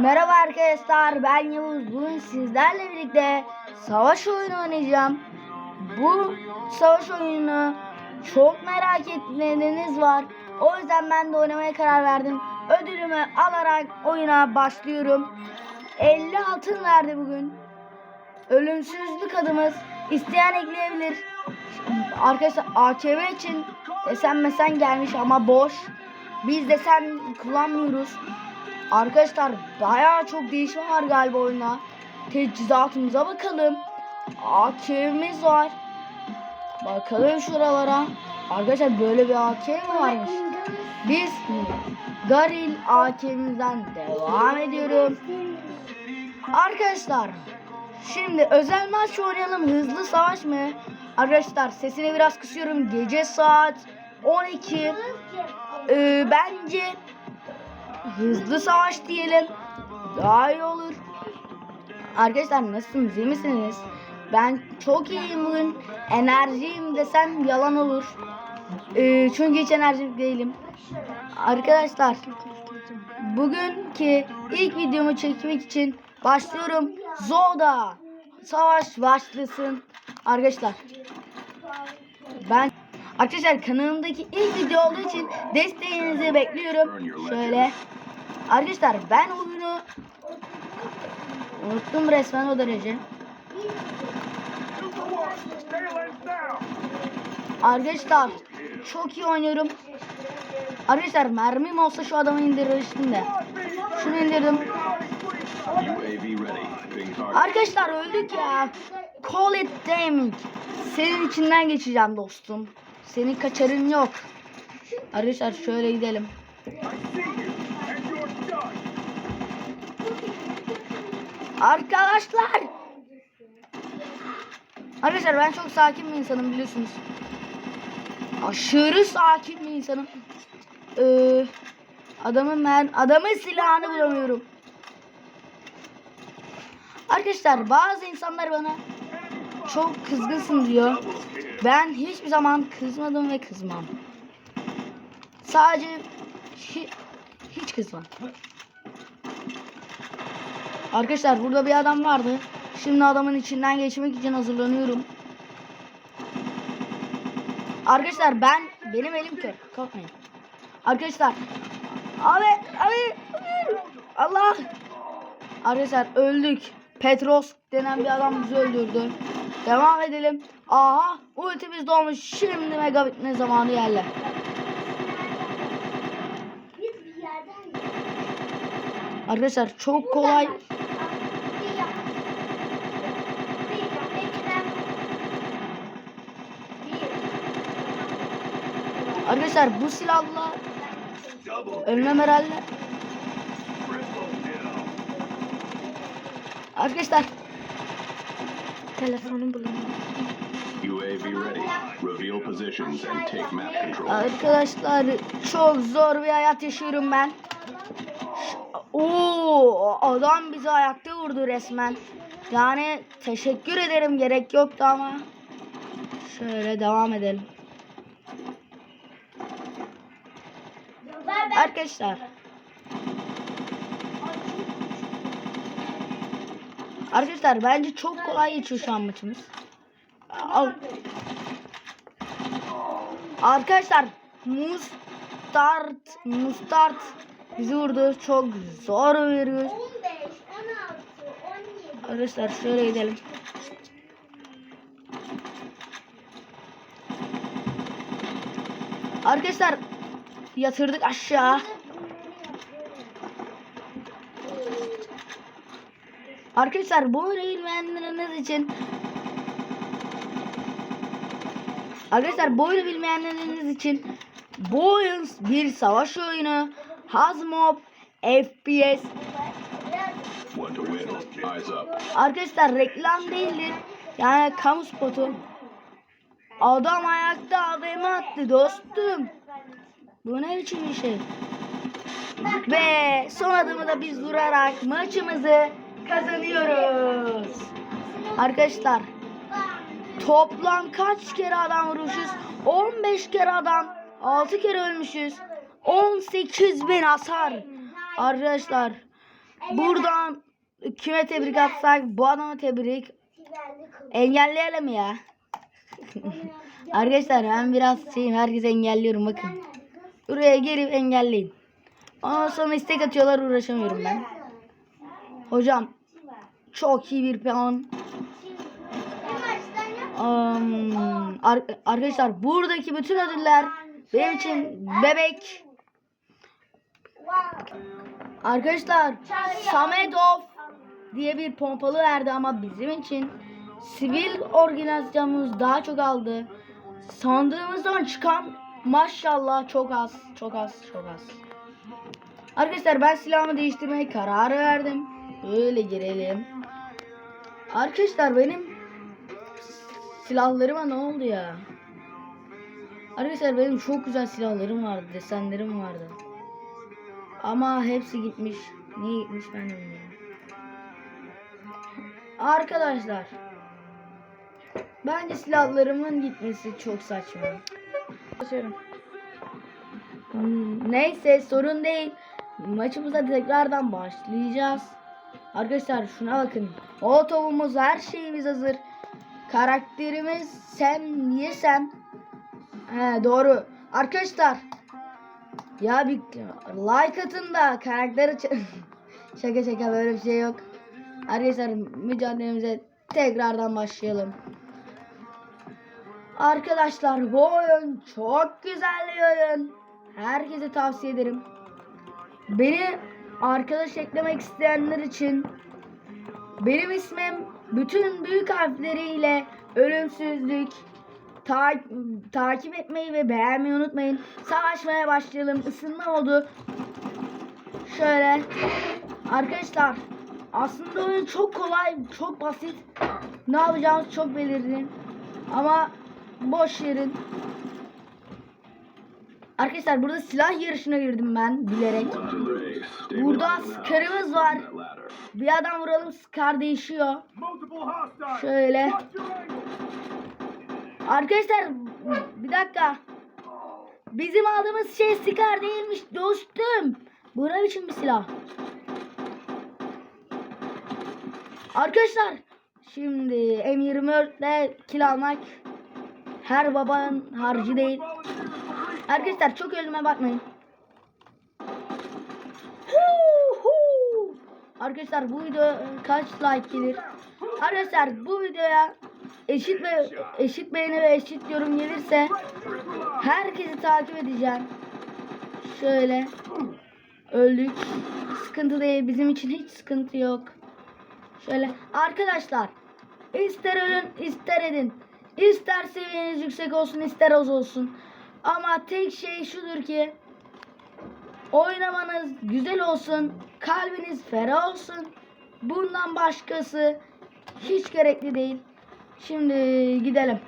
Merhaba arkadaşlar ben Yavuz. Bugün sizlerle birlikte savaş oyunu oynayacağım. Bu savaş oyunu çok merak ettiğiniz var. O yüzden ben de oynamaya karar verdim. Ödülümü alarak oyuna başlıyorum. 50 altın verdi bugün. Ölümsüzlük adımız. İsteyen ekleyebilir. Arkadaşlar AKM için desen mesen gelmiş ama boş. Biz desen kullanmıyoruz. Arkadaşlar bayağı çok değişim var galiba oyuna. Teçhizatımıza bakalım. AK'miz var. Bakalım şuralara. Arkadaşlar böyle bir AK mi varmış? Biz Garil AK'mizden devam ediyorum. Arkadaşlar şimdi özel maç oynayalım. Hızlı savaş mı? Arkadaşlar sesini biraz kısıyorum. Gece saat 12. Ee, bence hızlı savaş diyelim. Daha iyi olur. Arkadaşlar nasılsınız? iyi misiniz? Ben çok iyiyim bugün. Enerjiyim desem yalan olur. Ee, çünkü hiç enerjik değilim. Arkadaşlar bugünkü ilk videomu çekmek için başlıyorum. Zoda savaş başlasın. Arkadaşlar ben Arkadaşlar kanalımdaki ilk video olduğu için desteğinizi bekliyorum. Şöyle. Arkadaşlar ben oyunu unuttum resmen o derece. Arkadaşlar çok iyi oynuyorum. Arkadaşlar mermim olsa şu adamı indirirdim de. Şunu indirdim. Arkadaşlar öldük ya. Call it damage. Senin içinden geçeceğim dostum. Senin kaçarın yok. Arkadaşlar şöyle gidelim. Arkadaşlar. Arkadaşlar ben çok sakin bir insanım biliyorsunuz. Aşırı sakin bir insanım. Ee, adamın ben adamın silahını bulamıyorum. Arkadaşlar bazı insanlar bana çok kızgınsın diyor. Ben hiçbir zaman kızmadım ve kızmam. Sadece hi- hiç kızmam. Arkadaşlar burada bir adam vardı. Şimdi adamın içinden geçmek için hazırlanıyorum. Arkadaşlar ben benim elim kör. Korkmayın. Arkadaşlar abi abi abi Allah Arkadaşlar öldük. Petros denen bir adam bizi öldürdü. Devam edelim. Aha ultimiz dolmuş. Şimdi megabit ne zamanı yerler. Arkadaşlar çok kolay. Arkadaşlar bu silahla ölmem herhalde. Arkadaşlar map control. Arkadaşlar çok zor bir hayat yaşıyorum ben. Oo adam bizi ayakta vurdu resmen. Yani teşekkür ederim gerek yoktu ama. Şöyle devam edelim. Arkadaşlar. Arkadaşlar bence çok kolay geçiyor şu an maçımız. Al. Arkadaşlar Mustart Mustart bizi vurdu. Çok zor veriyoruz. 15, 16, 17. Arkadaşlar şöyle gidelim. Arkadaşlar yatırdık aşağı. Arkadaşlar bu oyunu bilmeyenleriniz için Arkadaşlar bu oyunu bilmeyenleriniz için bu oyun bir savaş oyunu. Hazmob FPS. Arkadaşlar reklam değildir. Yani kamu spotu. Adam ayakta AVM attı dostum. Bu ne biçim bir şey? Ve son adımı da biz vurarak maçımızı kazanıyoruz. Arkadaşlar toplam kaç kere adam vurmuşuz? 15 kere adam, 6 kere ölmüşüz. 18 bin hasar. Arkadaşlar buradan kime tebrik atsak bu adama tebrik engelleyelim ya. Arkadaşlar ben biraz şeyim herkese engelliyorum bakın. Buraya gelip engelleyin. Ondan sonra istek atıyorlar uğraşamıyorum ben. Hocam çok iyi bir puan. Am, ar- arkadaşlar buradaki bütün ödüller benim için bebek. Arkadaşlar Samedov diye bir pompalı verdi ama bizim için sivil organizasyonumuz daha çok aldı. Sandığımızdan çıkan maşallah çok az, çok az, çok az. Arkadaşlar ben silahımı değiştirmeye karar verdim. Böyle girelim. Arkadaşlar benim silahlarıma ne oldu ya? Arkadaşlar benim çok güzel silahlarım vardı, desenlerim vardı. Ama hepsi gitmiş. Niye gitmiş ben bilmiyorum. Arkadaşlar. Bence silahlarımın gitmesi çok saçma. Basıyorum. Hmm, Neyse sorun değil. Maçımıza tekrardan başlayacağız. Arkadaşlar şuna bakın. Otobumuz her şeyimiz hazır. Karakterimiz Sam niye Sam? He doğru. Arkadaşlar ya bir like atın da karakteri şaka şaka böyle bir şey yok. Arkadaşlar mücadelemize tekrardan başlayalım. Arkadaşlar bu oyun çok güzel bir oyun. Herkese tavsiye ederim. Beni arkadaş eklemek isteyenler için benim ismim bütün büyük harfleriyle ölümsüzlük. Ta- takip etmeyi ve beğenmeyi unutmayın. Savaşmaya başlayalım. Isınma oldu. Şöyle. Arkadaşlar aslında oyun çok kolay, çok basit. Ne yapacağımız çok belirli. Ama boş yerin. Arkadaşlar burada silah yarışına girdim ben bilerek. Burada skarımız var. Bir adam vuralım skar değişiyor. Şöyle. Arkadaşlar bir dakika. Bizim aldığımız şey skar değilmiş dostum. Bu ne biçim bir silah? Arkadaşlar şimdi M24'le kill almak her babanın harcı değil. Arkadaşlar çok ölüme bakmayın. Arkadaşlar bu video kaç like gelir? Arkadaşlar bu videoya eşit ve eşit beğeni ve eşit yorum gelirse herkesi takip edeceğim. Şöyle öldük. Sıkıntı değil. Bizim için hiç sıkıntı yok. Şöyle arkadaşlar ister ölün ister edin. İster seviyeniz yüksek olsun ister az olsun. Ama tek şey şudur ki oynamanız güzel olsun. Kalbiniz ferah olsun. Bundan başkası hiç gerekli değil. Şimdi gidelim.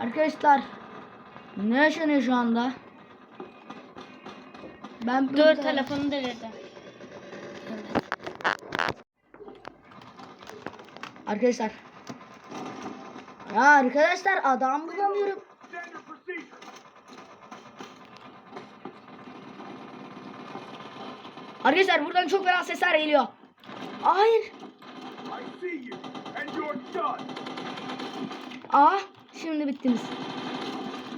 Arkadaşlar ne yaşanıyor şu anda? Ben Dur burada- telefonu delirdi. Arkadaşlar. Ya arkadaşlar adam bulamıyorum. Arkadaşlar buradan çok fena sesler geliyor. Hayır. Aa şimdi bittiniz.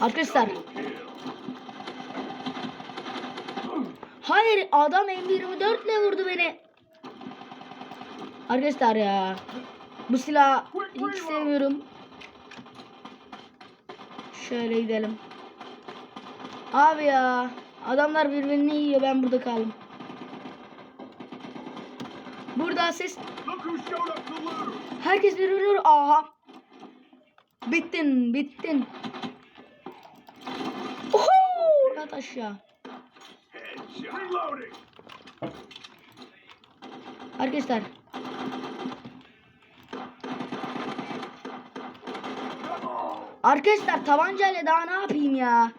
Arkadaşlar. Hayır adam M24 ile vurdu beni. Arkadaşlar ya. Bu silahı hiç sevmiyorum. Şöyle gidelim. Abi ya. Adamlar birbirini yiyor ben burada kaldım. Burada ses. Herkes birbirini aha. Bittin, bittin. Oho! Yat aşağı. Arkadaşlar Arkadaşlar tabancayla daha ne yapayım ya?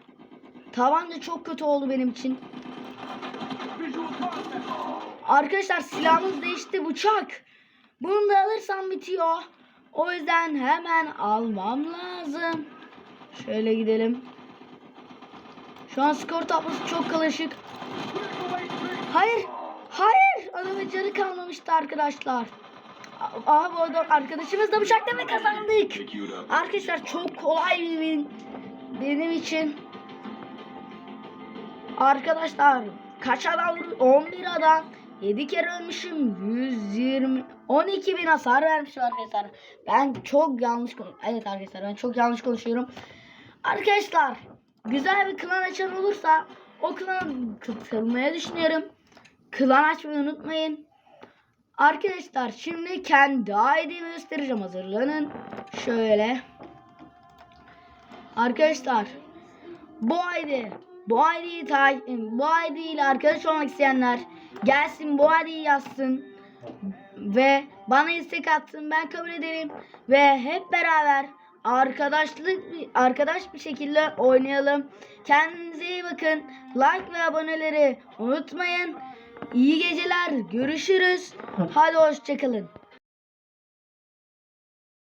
Tabanca çok kötü oldu benim için. Arkadaşlar silahımız değişti bıçak. Bunu da alırsam bitiyor. O yüzden hemen almam lazım. Şöyle gidelim. Şu an skor tablosu çok karışık. Hayır. Hayır. adamın canı kalmamıştı arkadaşlar. Aha bu adam arkadaşımızla bıçaklama kazandık. Pick you up. Arkadaşlar çok kolay bir benim için. Arkadaşlar kaç adam vurdu? 11 adam. 7 kere ölmüşüm. 120 12 bin hasar vermişim arkadaşlar. Ben çok yanlış. Evet arkadaşlar ben çok yanlış konuşuyorum. Arkadaşlar güzel bir klan açan olursa o klan katılmaya düşünüyorum. Klan açmayı unutmayın. Arkadaşlar şimdi kendi ID'mi göstereceğim. Hazırlanın. Şöyle. Arkadaşlar bu ID bu ID'yi bu ID ile arkadaş olmak isteyenler gelsin bu ID'yi yazsın ve bana istek atsın ben kabul ederim ve hep beraber arkadaşlık arkadaş bir şekilde oynayalım. Kendinize iyi bakın. Like ve aboneleri unutmayın. İyi geceler. Görüşürüz. Hadi hoşçakalın.